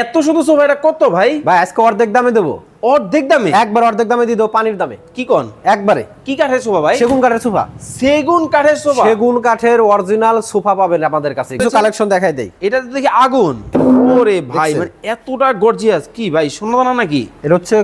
এত শুধু সোফা এটা কত ভাই? ভাই আজকে অর্ধেক দামে দেবো। অর্ধেক দামে? একবার অর্ধেক দামে দিয়ে দেবো পানির দামে। কি কোন? একবারে। কি কাঠের সোফা ভাই? সেগুন কাঠের সোফা। সেগুন কাঠের সোফা? সেগুন কাঠের অরিজিনাল সোফা পাবেন আমাদের কাছে। কিছু কালেকশন দেখাই দেই। এটা দেখি আগুন। ওরে ভাই মানে এতটা গর্জিয়াস কি ভাই সোনাদানা নাকি? এটা হচ্ছে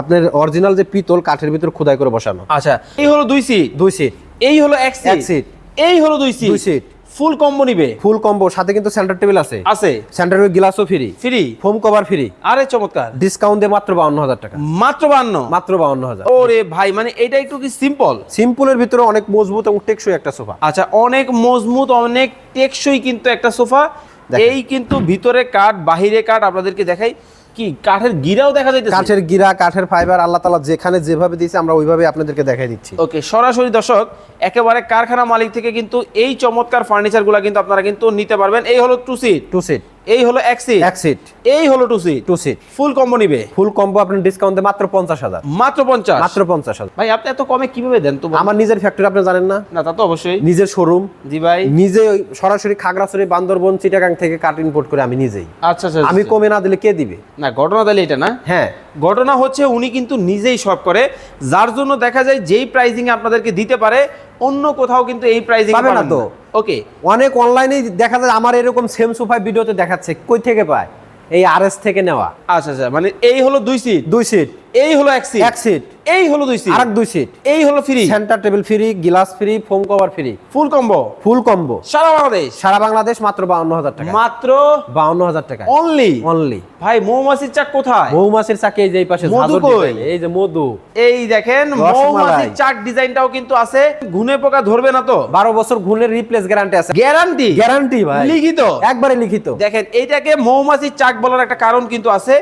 আপনার অরিজিনাল যে পিতল কাঠের ভিতর খোদাই করে বসানো। আচ্ছা এই হলো দুই সিট দুই সিট এই হলো এক এক সিট এই হলো দুই সিট দুই সিট ফুল কম্বো নিবে? ফুল কম্বো সাথে কিন্তু সেন্টার টেবিল আছে। আছে। Centre table গ্লাসও free free foam cover free আরে চমৎকার। ডিসকাউন্ট দিয়ে মাত্র বাউন্ন হাজার টাকা। মাত্র বান্ন মাত্র বাউন্ন হাজার ওরে ভাই মানে এটা একটু কি সিম্পল সিম্পলের ভিতরে অনেক মজবুত এবং টেকসই একটা সোফা। আচ্ছা অনেক মজবুত অনেক টেকসই কিন্তু একটা সোফা। এই কিন্তু ভিতরে কাঠ বাহিরে কাঠ আপনাদেরকে দেখাই। কি কাঠের গিরাও দেখা যাইতেছে? কাঠের গিরা কাঠের ফাইবার আল্লাহ তালা যেখানে যেভাবে দিয়েছে আমরা ওইভাবে আপনাদেরকে দেখাই দিচ্ছি। ওকে সরাসরি দর্শক একেবারে কারখানা মালিক থেকে কিন্তু এই চমৎকার ফার্নিচারগুলো কিন্তু আপনারা কিন্তু নিতে পারবেন। এই হলো টু সিট টু সিট এই হলো এক সিট এক সিট এই হলো two seat two seat full combo নিবে? ফুল কম্বো আপনার ডিসকাউন্টে মাত্র পঞ্চাশ হাজার। মাত্র পঞ্চাশ? মাত্র পঞ্চাশ হাজার। ভাই আপনি এত কমে কীভাবে দেন তো আমার নিজের ফ্যাক্টরি আপনি জানেন না? না তা তো অবশ্যই। নিজের শোরুম জি ভাই। নিজে সরাসরি খাগড়াছড়ি বান্দরবন চিটাগাং থেকে কাঠ ইম্পোর্ট করে আমি নিজেই। আচ্ছা আচ্ছা আমি আচ্ছা। কমে না দিলে কে দিবে? না ঘটনা তাহলে এটা না? হ্যাঁ। ঘটনা হচ্ছে উনি কিন্তু নিজেই সব করে যার জন্য দেখা যায় যেই প্রাইজিং আপনাদেরকে দিতে পারে অন্য কোথাও কিন্তু এই প্রাইজিং পাবে না তো। ওকে অনেক অনলাইনে দেখা যায় আমার এরকম সেম সোফা ভিডিওতে দেখাচ্ছে কই থেকে পায়? এই আরএস থেকে নেওয়া। আচ্ছা আচ্ছা মানে এই হলো দুই সিট দুই সিট এই হলো এক সিট এক সিট এই হলো দুই সিট আরেক দুই সিট এই হলো free centre table free glass free foam cover free full combo full combo সারা বাংলাদেশ? সারা বাংলাদেশ মাত্র বাউন্ন হাজার টাকা। মাত্র? বাউন্ন হাজার টাকা। অনলি অনলি ভাই মৌমাছির চাক কোথায়? মৌমাছির চাকে এই যে এই পাশে মধু এই যে মধু। এই দেখেন মৌমাছির চাক ডিজাইনটাও কিন্তু আছে। ঘুনে পোকা ধরবে না তো? বারো বছর ঘুনের রিপ্লেস গ্যারান্টি আছে। গ্যারান্টি গ্যারান্টি ভাই। লিখিত? একবারে লিখিত। দেখেন এইটাকে মৌমাছির চাক বলার একটা কারণ কিন্তু আছে।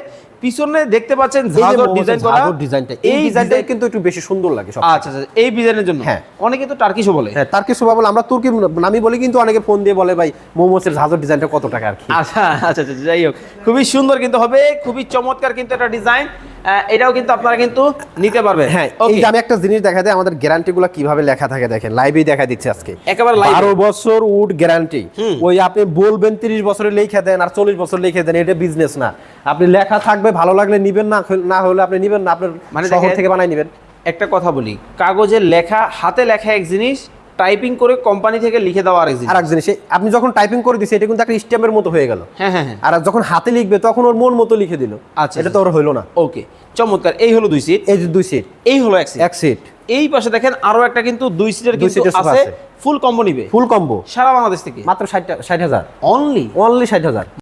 পিছনে দেখতে পাচ্ছেন ঝাঁঝর ডিজাইন করা। ডিজাইনটা এই ডিজাইনটা কিন্তু একটু বেশি সুন্দর লাগে সব আচ্ছা আচ্ছা এই ডিজাইনের জন্য? হ্যাঁ। অনেকে তো টার্কিশও বলে। হ্যাঁ টার্কিশও কিছু বলে আমরা তুর্কি নামই বলি কিন্তু অনেকে ফোন দিয়ে বলে ভাই মোমোসের ঝাঁঝর ডিজাইনটা কত টাকা আর কি? আচ্ছা আচ্ছা আচ্ছা যাই হোক খুবই সুন্দর কিন্তু হবে খুবই চমৎকার কিন্তু একটা ডিজাইন এটাও কিন্তু আপনারা কিন্তু নিতে পারবেন। হ্যাঁ এই যে আমি একটা জিনিস দেখা দেয় আমাদের গ্যারান্টি গুলো কীভাবে লেখা থাকে দেখেন লাইভেই দেখা দিচ্ছে আজকে। একেবারে। বারো বছর উড গ্যারান্টি। ওই আপনি বলবেন তিরিশ বছরে লিখে দেন আর চল্লিশ বছর লিখে দেন এটা বিজনেস না। আপনি লেখা থাকবে ভালো লাগলে নিবেন না না হলে আপনি নিবেন না আপনার মানে শহর থেকে বানাই নিবেন। একটা কথা বলি কাগজের লেখা হাতে লেখা এক জিনিস টাইপিং করে কোম্পানি থেকে লিখে দেওয়া আরেক জিনিস। আর এক জিনিস আপনি যখন টাইপিং করে দিচ্ছে এটা কিন্তু একটা স্ট্যাম্পের মতো হয়ে গেল। হ্যাঁ হ্যাঁ হ্যাঁ। আর যখন হাতে লিখবে তখন ওর মন মতো লিখে দিল। আচ্ছা, এটা তো ওর হইল না। ওকে চমৎকার। এই হলো দুই সিট এই যে দুই সিট এই হলো এক সিট এক সিট এই পাশে দেখেন আরও একটা কিন্তু দুই সিটের কিন্তু আছে। ফুল কম্বো নিবে। ফুল কম্বো সারা বাংলাদেশ থেকে। মাত্র ষাট ষাট হাজার। অনলি অনলি ষাট হাজার।